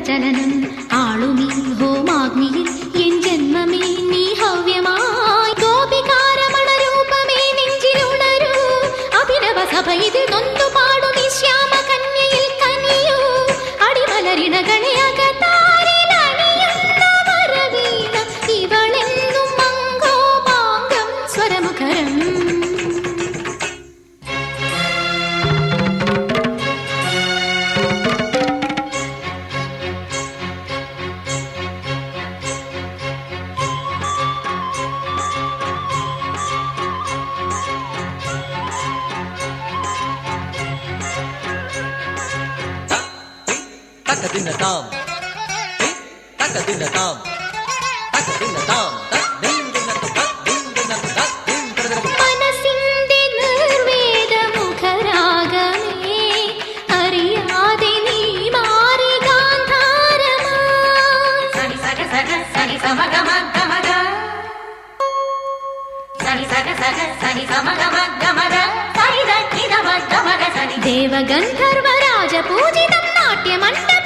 പ്രചലനം ആളുമീ ഹോമാഗ്നിയിൽ N ജന്മമേ നീ ഹവ്യമായി. ഗോപികാരമണ രൂപമേ നെഞ്ചിലുണരൂ. അഭിനവ സഭ ഇത് നൊന്തു പാടും. ശ്യാമ കന്യയിൽ കനിയൂ അടിമലരിണകളെ അകത്താരിലണിയുന്ന മരവീണ ഇവളെന്നും മംഗോപാംഗം സ്വരമുഖരം தக்க தின்ன தாம் தக்க தின்ன தாம் தக்க தின்ன தாம் దేవగంధర్వరాజ పూజితం నాట్యమంట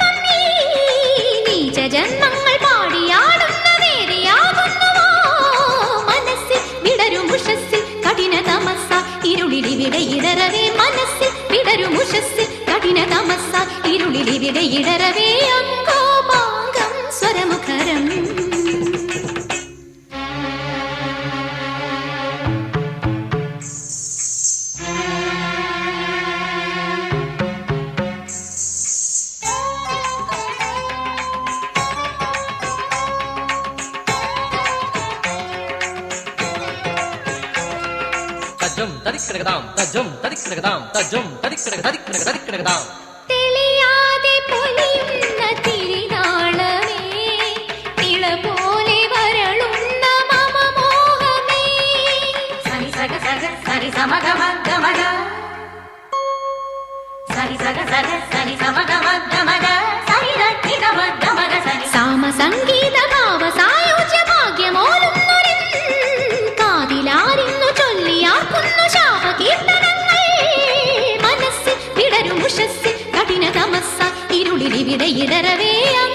ഇരുളിലിവിടെ ഇടറവേ അങ്കോപാംഗം സ്വരമുഖരം తజం తరిక్కడగదాం తజం తరిక్కడగదాం తజం తరిక్కడగ తరిక్కడగ తరిక్కడగదాం సని సగ సగ సని సమగ మగ్గ మగ సని సగ సగ பிறவியம்